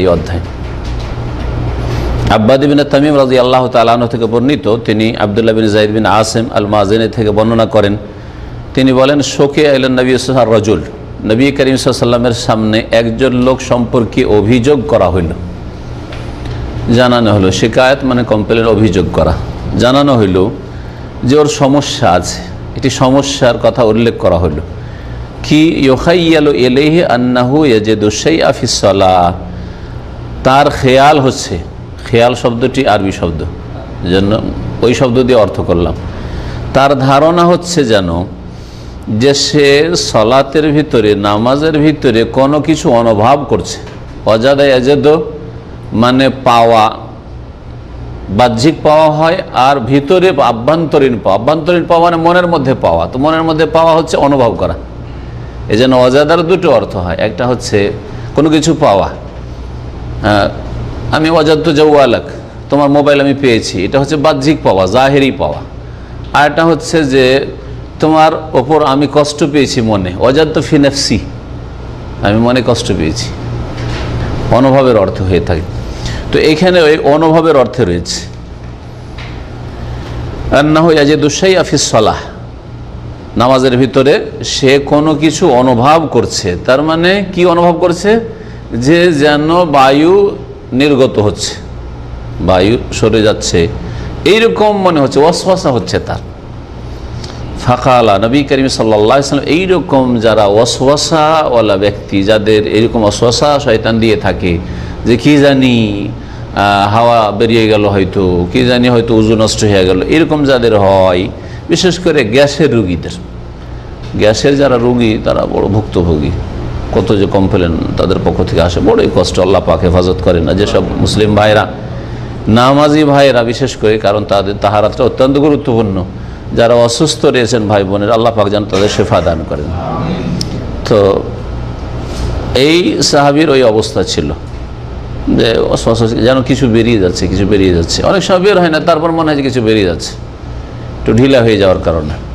এই অধ্যায়। আব্বাদ বিন তামিম রাজি আল্লাহ তালাহ থেকে বর্ণিত, তিনি আবদুল্লাহ বিন জাইদ বিন আসেম আল মাজেনে থেকে বর্ণনা করেন। তিনি বলেন, শোকে আইলেন নবী রজুল, নবী করিম সাল্লামের সামনে একজন লোক সম্পর্কে অভিযোগ করা হইল। জানানো হলো, শিকায়ত মানে কমপ্লেন অভিযোগ করা। জানানো হইল যে ওর সমস্যা আছে। এটি সমস্যার কথা উল্লেখ করা হইল। কি ইয়োখাইয়ালো এলেহে আন্নাহু এজেদুসাই আফিসলা তার খেয়াল হচ্ছে, খেয়াল শব্দটি আরবি শব্দ জন্য ওই শব্দ দিয়ে অর্থ করলাম। তার ধারণা হচ্ছে যেন যে সে সলাতের ভিতরে, নামাজের ভিতরে কোনো কিছু অনুভব করছে। অজাদা এজেদ মানে পাওয়া, বাহ্যিক পাওয়া হয় আর ভিতরে আভ্যন্তরীণ পাওয়া। আভ্যন্তরীণ পাওয়া মানে মনের মধ্যে পাওয়া। তো মনের মধ্যে পাওয়া হচ্ছে অনুভব করা। এই জন্য অজাদার দুটো অর্থ হয়। একটা হচ্ছে কোনো কিছু পাওয়া আমি অজাদ্দ জৌয়ালাক তোমার মোবাইল আমি পেয়েছি। এটা হচ্ছে বাহ্যিক পাওয়া, জাহেরি পাওয়া। আর এটা হচ্ছে যে, তোমার ওপর আমি কষ্ট পেয়েছি মনে। অজাদ্দ ফিনেফসি আমি মনে কষ্ট পেয়েছি। অনুভবের অর্থ হয়ে থাকে। তো এখানে ওই অনুভবের অর্থে রয়েছে। আর না হইয়া যে দুসাই আফিস সলাহ। নামাজের ভিতরে সে কোনো কিছু অনুভব করছে। তার মানে কি অনুভব করছে? যে যেন বায়ু নির্গত হচ্ছে, বায়ু সরে যাচ্ছে, এইরকম মনে হচ্ছে অশ্বাসা হচ্ছে তার। ফাঁকালা নবী করিম সাল্লাম এইরকম যারা ওয়াসওয়াসাওয়ালা ব্যক্তি, যাদের এরকম অশ্বাসা শয়তান দিয়ে থাকে, যে কি জানি হাওয়া বেরিয়ে গেল হয়তো, কি জানি হয়তো উজু নষ্ট হয়ে গেল, এরকম যাদের হয়, বিশেষ করে গ্যাসের রুগীদের। গ্যাসের যারা রুগী, তারা বড় ভুক্তভোগী। কত যে কমপ্লেন তাদের পক্ষ থেকে আসে, বড়ই কষ্ট, আল্লাহ পাক হেফাজত করে না। যেসব মুসলিম ভাইরা, নামাজি ভাইরা বিশেষ করে, কারণ তাদের তাহারাতটা অত্যন্ত গুরুত্বপূর্ণ। যারা অসুস্থ রয়েছেন ভাই বোনের, আল্লাহ পাক যেন তাদের শেফা দান করেন। তো এই সাহাবির ওই অবস্থা ছিল। যে যেন কিছু বেরিয়ে যাচ্ছে, কিছু বেরিয়ে যাচ্ছে। অনেক সময় বের হয় না, তারপর মনে হয় যে কিছু বেরিয়ে যাচ্ছে। একটু ঢিলা হয়ে যাওয়ার কারণে।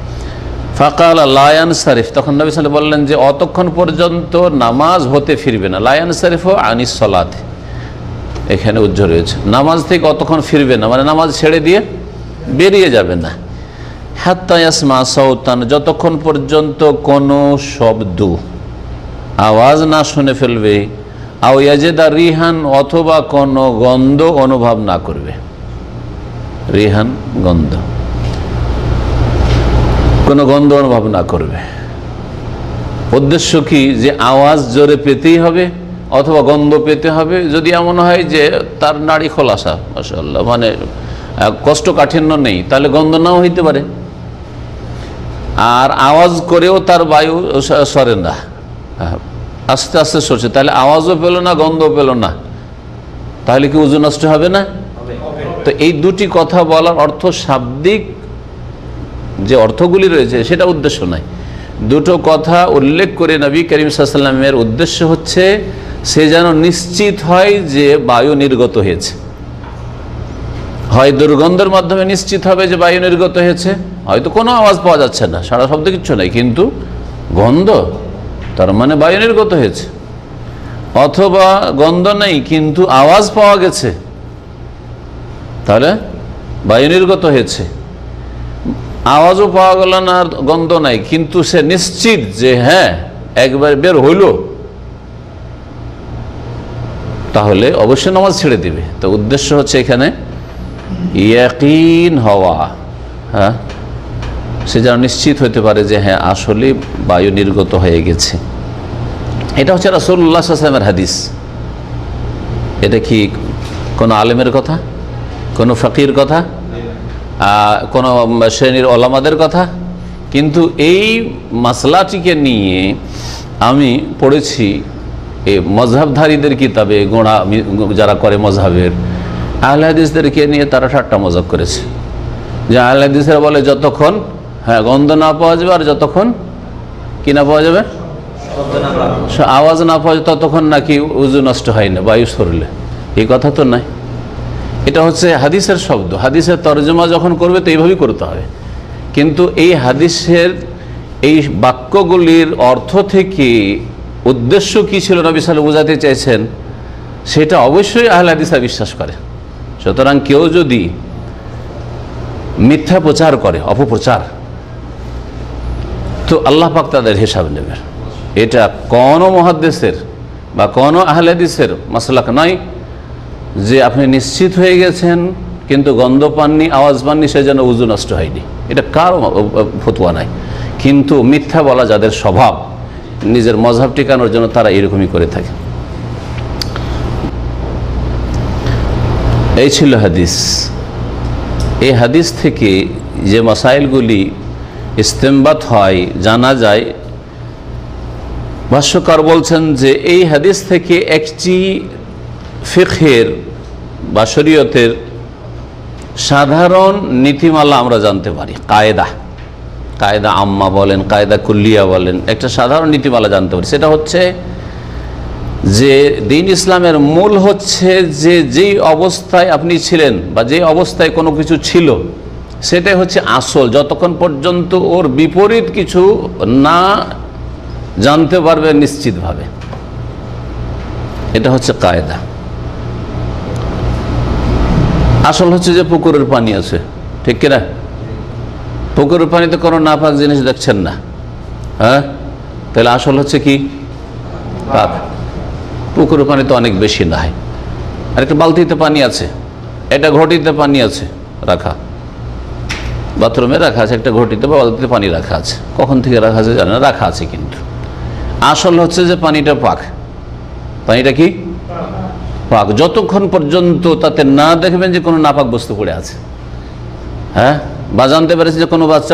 ফাকাল লায়ান শরীফ তখন নবী সাল বললেন যে অতক্ষণ পর্যন্ত নামাজ হতে ফিরবে না। লায়ান শরীফ ও আনিস সলাত। এখানে উজ্জ্ব রয়েছে। নামাজ থেকে অতক্ষণ ফিরবে না মানে নামাজ ছেড়ে দিয়ে বেরিয়ে যাবে না। হাত্তায়াসমা সৌতান যতক্ষণ পর্যন্ত কোনো শব্দ, আওয়াজ না শুনে ফেলবে, আও ইয়াজেদা রিহান অথবা কোনো গন্ধ অনুভব না করবে। রিহান গন্ধ। কোনো গন্ধ অনুভব না করবে। উদ্দেশ্য কি যে আওয়াজ জোরে পেতেই হবে অথবা গন্ধ পেতে হবে? যদি এমন হয় যে তার নাড়ি খোলাসা মাসাল্লাহ মানে আহ, কষ্টকাঠিন্য নেই তাহলে গন্ধ নাও হইতে পারে। আর আওয়াজ করেও তার বায়ু সরে না। আস্তে আস্তে সরছে তাহলে আওয়াজও পেল না গন্ধও পেল না। তাহলে কি উজু নষ্ট হবে না? তো এই দুটি কথা বলার অর্থ শাব্দিক যে অর্থগুলি রয়েছে, সেটা উদ্দেশ্য নয়। দুটো কথা উল্লেখ করে নবী করিম সাল্লামের উদ্দেশ্য হচ্ছে, সে যেন নিশ্চিত হয় যে বায়ু নির্গত হয়েছে। হয় দুর্গন্ধের মাধ্যমে নিশ্চিত হবে যে বায়ু নির্গত হয়েছে, হয়তো কোনো আওয়াজ পাওয়া যাচ্ছে না, সারা শব্দ কিচ্ছু নাই, কিন্তু গন্ধ, তার মানে বায়ু নির্গত হয়েছে। অথবা গন্ধ নেই, কিন্তু আওয়াজ পাওয়া গেছে, তাহলে বায়ু নির্গত হয়েছে। আওয়াজও পাওয়া গেল না আর গন্ধ নাই, কিন্তু সে নিশ্চিত যে হ্যাঁ একবার বের হইল। তাহলে অবশ্যই নামাজ ছেড়ে দিবে। তো উদ্দেশ্য হচ্ছে এখানে ইয়াকিন হওয়া। হ্যাঁ? সে যেন নিশ্চিত হতে পারে যে হ্যাঁ আসলে বায়ু নির্গত হয়ে গেছে। এটা হচ্ছে রাসুল্লাহ আসলামের হাদিস। এটা কি কোনো আলেমের কথা? কোনো ফকির কথা? কোনো শ্রেণির ওলামাদের কথা? কিন্তু এই মাসলাটিকে নিয়ে আমি পড়েছি এই মজহাবধারীদের কিতাবে গোড়া যারা করে মজহাবের। আহলে হাদিসদেরকে নিয়ে তারা ঠাট্টা মজাব করেছে। যে আহলে হাদিসেরা বলে যতক্ষণ হ্যাঁ গন্ধ না পাওয়া যাবে আর যতক্ষণ কি না পাওয়া যাবে? আওয়াজ না পাওয়া যায় ততক্ষণ নাকি উজু নষ্ট হয় না বায়ু সরলে। এই কথা তো নাই। এটা হচ্ছে হাদিসের শব্দ। হাদিসের তর্জমা যখন করবে তো এইভাবেই করতে হবে। কিন্তু এই হাদিসের এই বাক্যগুলির অর্থ থেকে উদ্দেশ্য কি ছিল নবী সাল বোঝাতে চাইছেন সেটা অবশ্যই আহলে হাদিসরা বিশ্বাস করে। সুতরাং কেউ যদি মিথ্যা প্রচার করে, অপপ্রচার, তো আল্লাহ পাক তাদের হিসাব নেবেন। এটা কোনো মহাদ্দেশের বা কোনো আহলাদিসের মাসলাক নয়। যে আপনি নিশ্চিত হয়ে গেছেন, কিন্তু গন্ধ পাননি, আওয়াজ পাননি, সে যেন উজু নষ্ট হয়নি। এটা কারও ফতুয়া নাই। কিন্তু মিথ্যা বলা যাদের স্বভাব, নিজের মজাব টিকানোর জন্য তারা এরকমই করে থাকে। এই ছিল হাদিস। এই হাদিস থেকে যে মাসাইলগুলি ইস্তেমবাত হয়, জানা যায়, ভাষ্যকার বলছেন যে এই হাদিস থেকে একটি ফিখের বা শরীয়তের সাধারণ নীতিমালা আমরা জানতে পারি। কায়দা। কায়দা আম্মা বলেন, কায়দা কুল্লিয়া বলেন, একটা সাধারণ নীতিমালা জানতে পারি। সেটা হচ্ছে যে দিন ইসলামের মূল হচ্ছে যে যেই অবস্থায় আপনি ছিলেন বা যে অবস্থায় কোনো কিছু ছিল, সেটাই হচ্ছে আসল। যতক্ষণ পর্যন্ত ওর বিপরীত কিছু না জানতে পারবে নিশ্চিতভাবে। এটা হচ্ছে কায়দা। আসল হচ্ছে যে পুকুরের পানি আছে, ঠিক কিনা? পুকুরের পানিতে কোনো নাপাক জিনিস দেখছেন না হ্যাঁ? তাহলে আসল হচ্ছে কি? পাক। পুকুরের পানি তো অনেক বেশি না হয় আর একটা বালতিতে পানি আছে এটা ঘটিতে পানি আছে, রাখা। বাথরুমে রাখা আছে, একটা ঘটিতে বা বালতিতে পানি রাখা আছে। কখন থেকে রাখা আছে জানে না, রাখা আছে কিন্তু। আসল হচ্ছে যে পানিটা পাক। পানিটা কি? পাক, যতক্ষণ পর্যন্ত তাতে না দেখবেন যে কোনো নাপাক বস্তু পড়ে আছে। হ্যাঁ? বা জানতে পেরেছে যে কোনো বাচ্চা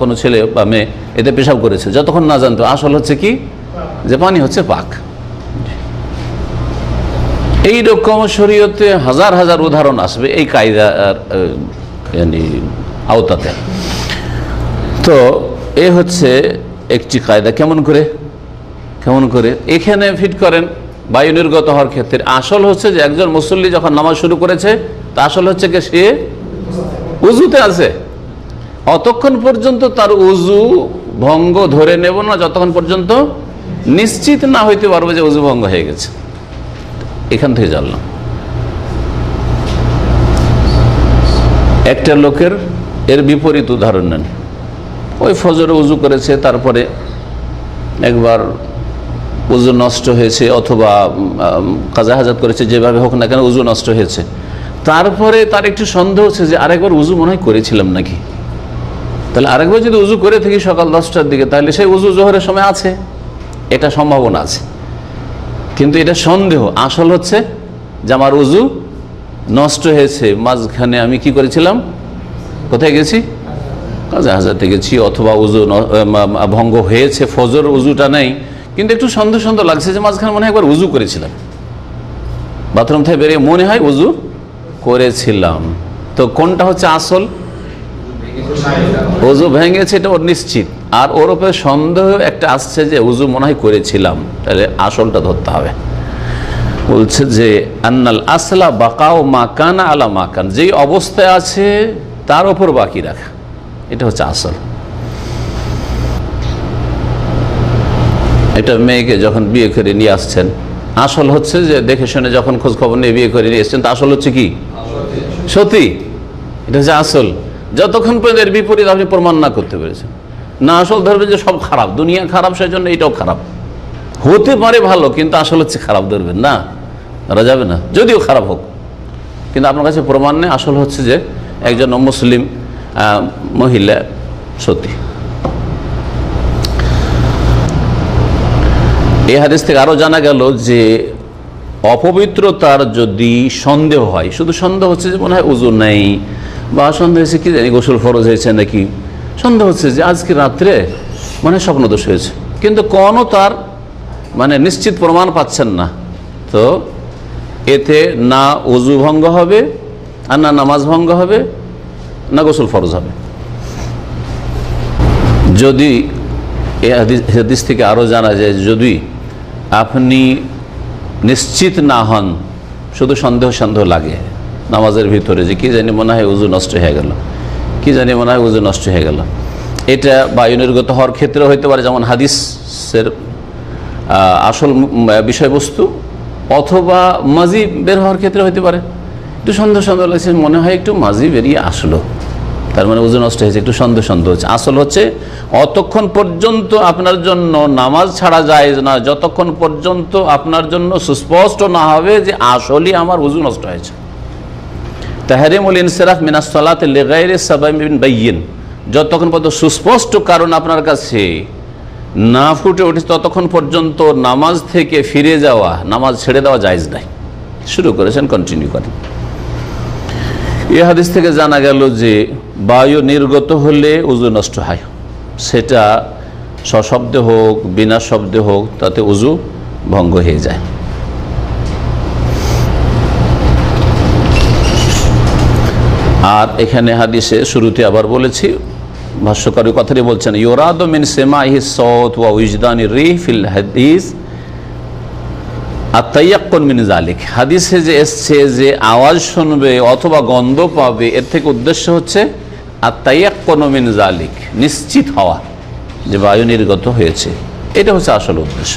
কোনো ছেলে বা মেয়ে এতে পেশাব করেছে। যতক্ষণ না জানতো, আসল হচ্ছে কি? যে পানি হচ্ছে পাক। এই রকম শরীয়তে হাজার হাজার উদাহরণ আসবে এই কায়দার আওতাতে। তো এ হচ্ছে একটি কায়দা। কেমন করে? কেমন করে? এখানে ফিট করেন বায়ু নির্গত হওয়ার ক্ষেত্রে। আসল হচ্ছে যে একজন মুসল্লি যখন নামাজ শুরু করেছে, তা আসল হচ্ছে কি সে উজুতে আছে। অতক্ষণ পর্যন্ত তার উজু ভঙ্গ ধরে নেব না, যতক্ষণ পর্যন্ত নিশ্চিত না হইতে পারব যে উজু ভঙ্গ হয়ে গেছে। এখান থেকে জানলাম। একটা লোকের এর বিপরীত উদাহরণ নেন। ওই ফজরে উজু করেছে, তারপরে একবার উজু নষ্ট হয়েছে অথবা কাজা হাজাত করেছে, যেভাবে হোক না কেন উজু নষ্ট হয়েছে। তারপরে তার একটু সন্দেহ হচ্ছে যে আরেকবার উজু মনে হয় করেছিলাম নাকি? তাহলে আরেকবার যদি উজু করে থাকি সকাল দশটার দিকে, তাহলে সেই উজু জোহরের সময় আছে? এটা সম্ভাবনা আছে। কিন্তু এটা সন্দেহ। আসল হচ্ছে যে আমার উজু নষ্ট হয়েছে। মাঝখানে আমি কি করেছিলাম? কোথায় গেছি? কাজে হাজাতে গেছি, অথবা উজু ভঙ্গ হয়েছে, ফজর উজুটা নেই। কিন্তু একটু সন্দেহ সন্দেহ লাগছে যে মাঝখানে মনে হয় একবার উজু করেছিলাম। বাথরুম থেকে বেরিয়ে মনে হয় উজু করেছিলাম। তো কোনটা হচ্ছে আসল? উজু ভেঙেছে এটা ওর নিশ্চিত। আর ওর উপরে সন্দেহ একটা আসছে যে উজু মনে হয় করেছিলাম। তাহলে আসলটা ধরতে হবে। বলছে যে, আন্নাল আসলা বাকাও মাকান আলা মাকান যেই অবস্থায় আছে, তার ওপর বাকি রাখা। এটা হচ্ছে আসল। এটা মেয়েকে যখন বিয়ে করে নিয়ে আসছেন, আসল হচ্ছে যে দেখে শুনে যখন খোঁজ খবর নিয়ে বিয়ে করে নিয়ে এসছেন, তা আসল হচ্ছে কি? সত্যি। এটা হচ্ছে আসল। যতক্ষণ পর্যন্ত এর বিপরীত আপনি প্রমাণ না করতে পেরেছেন। না আসল ধরবেন যে সব খারাপ, দুনিয়া খারাপ সেই জন্য এটাও খারাপ। হতে পারে ভালো, কিন্তু আসল হচ্ছে খারাপ ধরবেন না। ধরা যাবে না। যদিও খারাপ হোক। কিন্তু আপনার কাছে প্রমাণ নেই, আসল হচ্ছে যে একজন মুসলিম মহিলা সত্যি। এই হাদিস থেকে আরও জানা গেল যে অপবিত্রতার যদি সন্দেহ হয়, শুধু সন্দেহ হচ্ছে যে মনে হয় উজু নেই, বা সন্দেহ হয়েছে কি জানি গোসল ফরজ হয়েছে নাকি? সন্দেহ হচ্ছে যে আজকে রাত্রে মানে স্বপ্নদোষ হয়েছে। কিন্তু কোনো তার মানে নিশ্চিত প্রমাণ পাচ্ছেন না। তো এতে না উজু ভঙ্গ হবে, আর না নামাজ ভঙ্গ হবে, না গোসল ফরজ হবে। যদি এ হাদিস হাদিস থেকে আরও জানা যায়, যদি আপনি নিশ্চিত না হন, শুধু সন্দেহ সন্দেহ লাগে। নামাজের ভিতরে যে কি জানি মনে হয় উজু নষ্ট হয়ে গেল। কি জানি মনে হয় উজু নষ্ট হয়ে গেল। এটা বায়ু নির্গত হওয়ার ক্ষেত্রে হইতে পারে, যেমন হাদিসের আসল বিষয়বস্তু, অথবা মাঝি বের হওয়ার ক্ষেত্রে হতে পারে। একটু সন্দেহ সন্দেহ লাগছে, মনে হয় একটু মাঝি বেরিয়ে আসলো। তার মানে ওজন নষ্ট হয়েছে, একটু সন্দেহ সন্দেহ হচ্ছে। আসল হচ্ছে, অতক্ষণ পর্যন্ত আপনার জন্য নামাজ ছাড়া যায় না, যতক্ষণ পর্যন্ত আপনার জন্য সুস্পষ্ট না হবে যে আসলই আমার উজু নষ্ট হয়েছে। তাহারিমুল ইনসেরাফ মিনাসলাত লেগাইরে সাবাইন বাইয়িন। যতক্ষণ পর্যন্ত সুস্পষ্ট কারণ আপনার কাছে না ফুটে উঠেছে ততক্ষণ পর্যন্ত নামাজ থেকে ফিরে যাওয়া, নামাজ ছেড়ে দেওয়া জায়জ নাই। শুরু করেছেন কন্টিনিউ করেন। এ হাদিস থেকে জানা গেল যে বায়ু নির্গত হলে উজু নষ্ট হয়। সেটা সশব্দে হোক, বিনা শব্দে হোক, তাতে উজু ভঙ্গ হয়ে যায়। আর এখানে হাদিসে শুরুতে আবার বলেছি, ভাষ্যকারী কথাটি বলছেন, ইউরাদ মিন সেমা সেমাহি সৌত ওয়া উজদানি রি ফিল হাদিস আর তাইয়াক্কন মিন জালিক হাদিসে যে এসছে যে আওয়াজ শুনবে অথবা গন্ধ পাবে, এর থেকে উদ্দেশ্য হচ্ছে আর তাইয়াক্কন মিন জালিক নিশ্চিত হওয়া যে বায়ু নির্গত হয়েছে। এটা হচ্ছে আসল উদ্দেশ্য।